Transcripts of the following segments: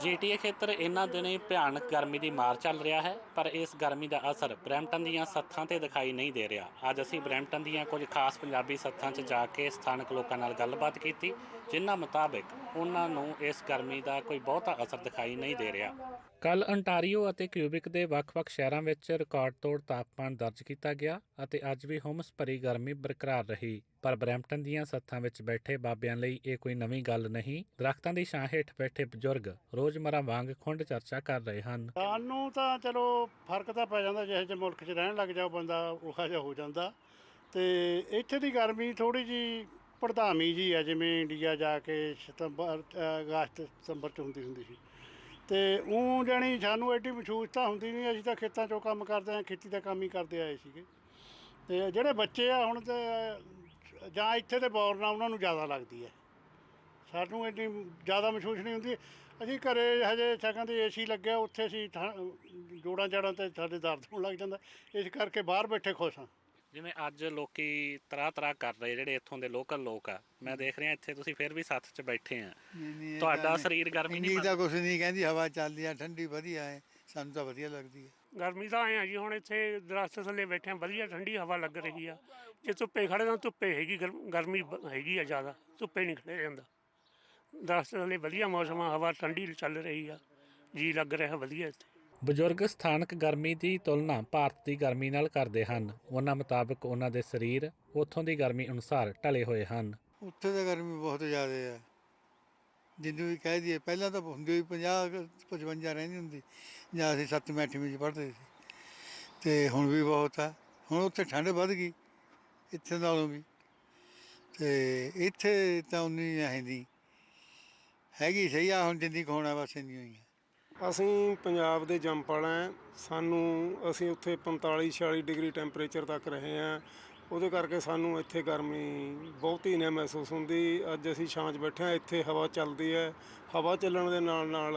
GTA ਖੇਤਰ ਇਹਨਾਂ ਦਿਨੀ ਭਿਆਨਕ ਗਰਮੀ ਦੀ ਮਾਰ ਚੱਲ ਰਿਹਾ ਹੈ, ਪਰ ਇਸ ਗਰਮੀ ਦਾ ਅਸਰ ਬਰੈਂਪਟਨ ਦੀਆਂ ਸੱਥਾਂ ਤੇ ਦਿਖਾਈ ਨਹੀਂ ਦੇ ਰਿਹਾ। ਅੱਜ ਅਸੀਂ ਬਰੈਂਪਟਨ ਦੀਆਂ ਕੁਝ ਖਾਸ ਪੰਜਾਬੀ ਸੱਥਾਂ 'ਚ ਜਾ ਕੇ ਸਥਾਨਕ ਲੋਕਾਂ ਨਾਲ ਗੱਲਬਾਤ ਕੀਤੀ, ਜਿਨ੍ਹਾਂ ਮੁਤਾਬਕ ਉਹਨਾਂ ਨੂੰ ਇਸ ਗਰਮੀ ਦਾ ਕੋਈ ਬਹੁਤਾ ਅਸਰ ਦਿਖਾਈ ਨਹੀਂ ਦੇ ਰਿਹਾ। ਕੱਲ ਅੰਟਾਰੀਓ ਅਤੇ ਕਿਊਬਿਕ ਦੇ ਵੱਖ-ਵੱਖ ਸ਼ਹਿਰਾਂ ਵਿੱਚ ਰਿਕਾਰਡ ਤੋੜ ਤਾਪਮਾਨ ਦਰਜ ਕੀਤਾ ਗਿਆ ਅਤੇ ਅੱਜ ਵੀ ਹੁਮਸ ਭਰੀ ਗਰਮੀ ਬਰਕਰਾਰ ਰਹੀ। ਪਰ ਬਰੈਂਪਟਨ ਦੀਆਂ ਸੱਥਾਂ ਵਿੱਚ ਬੈਠੇ ਬਾਬਿਆਂ ਲਈ ਇਹ ਕੋਈ ਨਵੀਂ ਗੱਲ ਨਹੀਂ। ਦਰਖਤਾਂ ਦੀ ਛਾਂ ਹੇਠ ਬੈਠੇ ਬਜ਼ੁਰਗ ਰੋਜ਼ਮਰਾ ਵਾਂਗ ਖੁੰਡ ਚਰਚਾ ਕਰ ਰਹੇ ਹਨ। ਸਾਨੂੰ ਤਾਂ ਚਲੋ ਫ਼ਰਕ ਤਾਂ ਪੈ ਜਾਂਦਾ, ਜਿਹੇ ਜਿਹੇ ਮੁਲਕ 'ਚ ਰਹਿਣ ਲੱਗ ਜਾਓ ਬੰਦਾ, ਉਹੋ ਜਿਹਾ ਹੋ ਜਾਂਦਾ। ਤੇ ਇੱਥੇ ਦੀ ਗਰਮੀ ਥੋੜੀ ਜੀ ਪੜਧਾਮੀ ਜੀ ਆ, ਜਿਵੇਂ ਇੰਡੀਆ ਜਾ ਕੇ ਸਤੰਬਰ, ਅਗਸਤ, ਸਤੰਬਰ 'ਚ ਹੁੰਦੀ ਹੁੰਦੀ ਸੀ। ਤੇ ਉਹ ਜਾਣੀ ਸਾਨੂੰ ਐਡੀ ਮਹਿਸੂਸ ਤਾਂ ਹੁੰਦੀ ਨਹੀਂ, ਅਸੀਂ ਤਾਂ ਖੇਤਾਂ 'ਚੋਂ ਕੰਮ ਕਰਦੇ ਆ, ਖੇਤੀ ਦਾ ਕੰਮ ਹੀ ਕਰਦੇ ਆਏ ਸੀਗੇ। ਤੇ ਜਿਹੜੇ ਬੱਚੇ ਆ ਹੁਣ ਤੇ ਜਾਂ ਇੱਥੇ ਦੇ ਬੌਰਨ ਆ ਉਹਨਾਂ ਨੂੰ ਜ਼ਿਆਦਾ ਲੱਗਦੀ ਹੈ। ਸਾਨੂੰ ਇੰਨੀ ਜ਼ਿਆਦਾ ਮਹਿਸੂਸ ਨਹੀਂ ਹੁੰਦੀ। ਅਸੀਂ ਘਰੇ ਹਜੇ ਛਕਾਂ ਦੇ ਏਸੀ ਲੱਗਿਆ ਉੱਥੇ ਅਸੀਂ ਜੋੜਾਂ ਜੜਾਂ ਤੇ ਸਾਡੇ ਦਰਦ ਹੋਣ ਲੱਗ ਜਾਂਦਾ। ਇਸ ਕਰਕੇ ਬਾਹਰ ਬੈਠੇ ਖੁਸ਼ ਹਾਂ। ਜਿਵੇਂ ਅੱਜ ਲੋਕੀ ਤਰ੍ਹਾਂ ਤਰ੍ਹਾਂ ਕਰ ਰਹੇ ਜਿਹੜੇ ਇੱਥੋਂ ਦੇ ਲੋਕਲ ਲੋਕ ਆ ਮੈਂ ਦੇਖ ਰਿਹਾ ਇੱਥੇ ਤੁਸੀਂ ਫਿਰ ਵੀ ਸੱਥ 'ਚ ਬੈਠੇ ਆ। ਤੁਹਾਡਾ ਸਰੀਰ ਗਰਮੀ ਨਹੀਂ ਇੰਨੀ ਤਾਂ ਕੁਛ ਨਹੀਂ ਕਹਿੰਦੀ ਹਵਾ ਚੱਲਦੀ ਆ ਠੰਡੀ ਵਧੀਆ ਹੈ ਸਾਨੂੰ ਤਾਂ ਵਧੀਆ ਲੱਗਦੀ ਹੈ। ਗਰਮੀ ਤਾਂ ਆਏ ਆ ਜੀ ਹੁਣ ਇੱਥੇ ਦਰਖਤ ਥੱਲੇ ਬੈਠੇ ਆ ਵਧੀਆ ਠੰਡੀ ਹਵਾ ਲੱਗ ਰਹੀ ਆ। ਜੇ ਧੁੱਪੇ ਖੜੇ ਤਾਂ ਧੁੱਪੇ ਹੈਗੀ ਗਰਮ- ਗਰਮੀ ਬ- ਹੈਗੀ ਆ ਜ਼ਿਆਦਾ ਧੁੱਪੇ ਨਹੀਂ ਖੜੇ ਜਾਂਦਾ। ਦਰਖਤ ਥੱਲੇ ਵਧੀਆ ਮੌਸਮ ਆ ਹਵਾ ਠੰਡੀ ਚੱਲ ਰਹੀ ਆ ਜੀ ਲੱਗ ਰਿਹਾ ਵਧੀਆ ਇੱਥੇ। ਬਜ਼ੁਰਗ ਸਥਾਨਕ ਗਰਮੀ ਦੀ ਤੁਲਨਾ ਭਾਰਤ ਦੀ ਗਰਮੀ ਨਾਲ ਕਰਦੇ ਹਨ। ਉਹਨਾਂ ਮੁਤਾਬਕ ਉਹਨਾਂ ਦੇ ਸਰੀਰ ਉੱਥੋਂ ਦੀ ਗਰਮੀ ਅਨੁਸਾਰ ਢਲੇ ਹੋਏ ਹਨ। ਉੱਥੇ ਤਾਂ ਗਰਮੀ ਬਹੁਤ ਜ਼ਿਆਦਾ ਹੈ ਜਿੰਨੂੰ ਵੀ ਕਹਿ ਦਈਏ, ਪਹਿਲਾਂ ਤਾਂ ਹੁੰਦੀ ਹੋਈ 50 55 ਰਹਿੰਦੀ ਹੁੰਦੀ, ਜਾਂ ਅਸੀਂ 7ਵੀਂ 8ਵੀਂ ਚ ਪੜ੍ਹਦੇ ਸੀ। ਤੇ ਹੁਣ ਵੀ ਬਹੁਤ ਆ। ਹੁਣ ਉੱਥੇ ਠੰਡ ਵੱਧ ਗਈ, ਇੱਥੇ ਨਾਲੋਂ ਵੀ। ਤੇ ਇੱਥੇ ਤਾਂ ਉਨੀ ਹੈ ਹੈਗੀ ਸਹੀ ਆ, ਹੁਣ ਜਿੰਨੀ ਕੁ ਹੋਣਾ ਬਸ ਇੰਨੀ ਹੋਈ ਹੈ ਅਸੀਂ ਪੰਜਾਬ ਦੇ ਜੰਪਲ ਹੈ ਸਾਨੂੰ, ਅਸੀਂ ਉੱਥੇ 45 46 ਡਿਗਰੀ ਟੈਂਪਰੇਚਰ ਤੱਕ ਰਹੇ ਹਾਂ ਉਹਦੇ ਕਰਕੇ ਸਾਨੂੰ ਇੱਥੇ ਗਰਮੀ ਬਹੁਤੀ ਨਹੀਂ ਮਹਿਸੂਸ ਹੁੰਦੀ। ਅੱਜ ਅਸੀਂ ਛਾਂ 'ਚ ਬੈਠੇ ਹਾਂ, ਇੱਥੇ ਹਵਾ ਚੱਲਦੀ ਹੈ। ਹਵਾ ਚੱਲਣ ਦੇ ਨਾਲ ਨਾਲ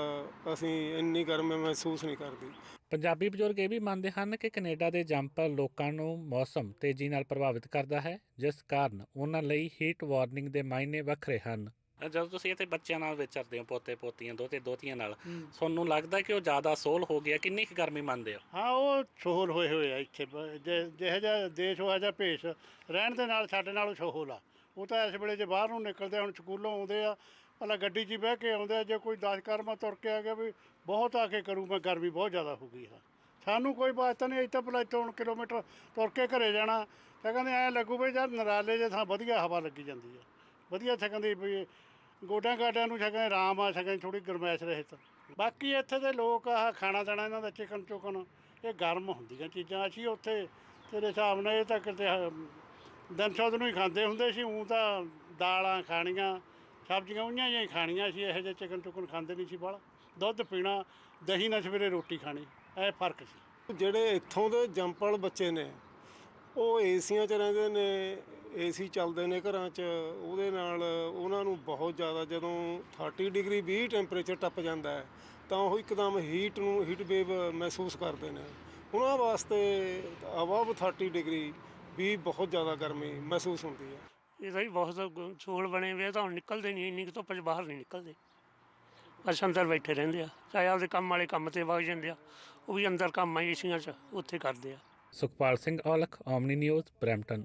ਅਸੀਂ ਇੰਨੀ ਗਰਮੀ ਮਹਿਸੂਸ ਨਹੀਂ ਕਰਦੀ। ਪੰਜਾਬੀ ਬਜ਼ੁਰਗ ਇਹ ਵੀ ਮੰਨਦੇ ਹਨ ਕਿ ਕੈਨੇਡਾ ਦੇ ਜੰਪਰ ਲੋਕਾਂ ਨੂੰ ਮੌਸਮ ਤੇਜ਼ੀ ਨਾਲ ਪ੍ਰਭਾਵਿਤ ਕਰਦਾ ਹੈ, ਜਿਸ ਕਾਰਨ ਉਹਨਾਂ ਲਈ ਹੀਟ ਵਾਰਨਿੰਗ ਦੇ ਮਾਇਨੇ ਵੱਖਰੇ ਹਨ। ਜਦੋਂ ਤੁਸੀਂ ਇੱਥੇ ਬੱਚਿਆਂ ਨਾਲ ਵਿਚਰਦੇ ਹੋ ਪੋਤੇ ਪੋਤੀਆਂ ਦੋਤੇ ਦੋਤੀਆਂ ਨਾਲ ਤੁਹਾਨੂੰ ਲੱਗਦਾ ਕਿ ਉਹ ਜ਼ਿਆਦਾ ਸੋਲ ਹੋ ਗਿਆ ਕਿੰਨੀ ਕੁ ਗਰਮੀ ਮੰਨਦੇ ਹੋ? ਹਾਂ ਉਹ ਸੋਹਲ ਹੋਏ ਹੋਏ ਆ ਇੱਥੇ। ਬ- ਜੇ ਜਿਹੋ ਜਿਹਾ ਦੇਸ਼ ਹੋਇਆ ਜਿਹਾ ਭੇਸ ਰਹਿਣ ਦੇ ਨਾਲ ਸਾਡੇ ਨਾਲੋਂ ਸੋਹਲ ਆ। ਉਹ ਤਾਂ ਇਸ ਵੇਲੇ ਜੇ ਬਾਹਰ ਨੂੰ ਨਿਕਲਦੇ ਆ, ਹੁਣ ਸਕੂਲੋਂ ਆਉਂਦੇ ਆ ਭਲਾ ਗੱਡੀ 'ਚ ਹੀ ਬਹਿ ਕੇ ਆਉਂਦੇ ਆ ਜੇ ਕੋਈ 10 ਕਰਮਾ ਤੁਰ ਕੇ ਆ ਗਿਆ ਵੀ ਬਹੁਤ ਆ ਕੇ ਕਰੂ ਮੈਂ ਗਰਮੀ ਬਹੁਤ ਜ਼ਿਆਦਾ ਹੋ ਗਈ ਆ। ਸਾਨੂੰ ਕੋਈ ਬਾਤ ਤਾਂ ਨਹੀਂ ਇੱਥੇ ਭਲਾ ਇੱਥੋਂ ਹੁਣ ਕਿਲੋਮੀਟਰ ਤੁਰ ਕੇ ਘਰੇ ਜਾਣਾ। ਤਾਂ ਕਹਿੰਦੇ ਐ ਲੱਗੂ ਵੀ ਯਾਰ ਨਰਾਲੇ ਜੇ ਥਾਂ ਵਧੀਆ ਹਵਾ ਲੱਗੀ ਜਾਂਦੀ ਆ। ਵਧੀਆ ਛਕਣ ਦੀ ਵੀ ਗੋਡਿਆਂ ਗਾਡਿਆਂ ਨੂੰ ਛਕਣ, ਆਰਾਮ ਆ ਛਕਾਂ ਥੋੜੀ ਗਰਮੈਸ਼ ਰਹੇ ਤਾਂ। ਬਾਕੀ ਇੱਥੇ ਦੇ ਲੋਕ ਆਹ ਖਾਣਾ ਦਾਣਾ ਇਹਨਾਂ ਦਾ ਚਿਕਨ ਚੁਕਨ, ਇਹ ਗਰਮ ਹੁੰਦੀਆਂ ਚੀਜ਼ਾਂ। ਅਸੀਂ ਉੱਥੇ ਤੇਰੇ ਹਿਸਾਬ ਨਾਲ ਇਹ ਤਾਂ ਕਿਤੇ ਦਿਨ ਸ਼ੌਦ ਨੂੰ ਹੀ ਖਾਂਦੇ ਹੁੰਦੇ ਸੀ, ਉਂ ਤਾਂ ਦਾਲਾਂ ਖਾਣੀਆਂ, ਸਬਜ਼ੀਆਂ ਉਹੀਆਂ ਜਿਹੀਆਂ ਹੀ ਖਾਣੀਆਂ ਸੀ, ਇਹੋ ਜਿਹੇ ਚਿਕਨ ਚੁਕਨ ਖਾਂਦੇ ਨਹੀਂ ਸੀ ਬਾਹਲਾ। ਦੁੱਧ ਪੀਣਾ, ਦਹੀਂ ਨਾਲ ਸਵੇਰੇ ਰੋਟੀ ਖਾਣੀ, ਇਹ ਫ਼ਰਕ ਸੀ। ਜਿਹੜੇ ਇੱਥੋਂ ਦੇ ਜੰਪਲ ਬੱਚੇ ਨੇ, ਉਹ ਏਸੀਆਂ 'ਚ ਰਹਿੰਦੇ ਨੇ ਏਸੀ ਚੱਲਦੇ ਨੇ ਘਰਾਂ 'ਚ ਉਹਦੇ ਨਾਲ ਉਹਨਾਂ ਨੂੰ ਬਹੁਤ ਜ਼ਿਆਦਾ ਜਦੋਂ 30 ਡਿਗਰੀ 20 ਟੈਂਪਰੇਚਰ ਟੱਪ ਜਾਂਦਾ ਹੈ ਤਾਂ ਉਹ ਇੱਕਦਮ ਹੀਟ ਨੂੰ ਹੀਟ ਵੇਵ ਮਹਿਸੂਸ ਕਰਦੇ ਨੇ। ਉਹਨਾਂ ਵਾਸਤੇ ਅਬਵ 30 ਡਿਗਰੀ ਵੀ ਬਹੁਤ ਜ਼ਿਆਦਾ ਗਰਮੀ ਮਹਿਸੂਸ ਹੁੰਦੀ ਹੈ। ਇਹ ਤਾਂ ਹੀ ਬਹੁਤ ਛੋਲ ਬਣੇ ਹੋਏ ਤਾਂ ਹੁਣ ਨਿਕਲਦੇ ਨਹੀਂ ਇੰਨੀ ਕੁ ਧੁੱਪ 'ਚ ਬਾਹਰ ਨਹੀਂ ਨਿਕਲਦੇ। ਬਸ ਅੰਦਰ ਬੈਠੇ ਰਹਿੰਦੇ ਆ ਚਾਹੇ ਆਪਦੇ ਕੰਮ ਵਾਲੇ ਕੰਮ ਤੇ ਵਗ ਜਾਂਦੇ ਆ ਉਹ ਵੀ ਅੰਦਰ ਕੰਮ ਆ ਏਸੀਆਂ 'ਚ ਉੱਥੇ ਕਰਦੇ ਆ। Sukhpal Singh Aulakh Omni News Brampton.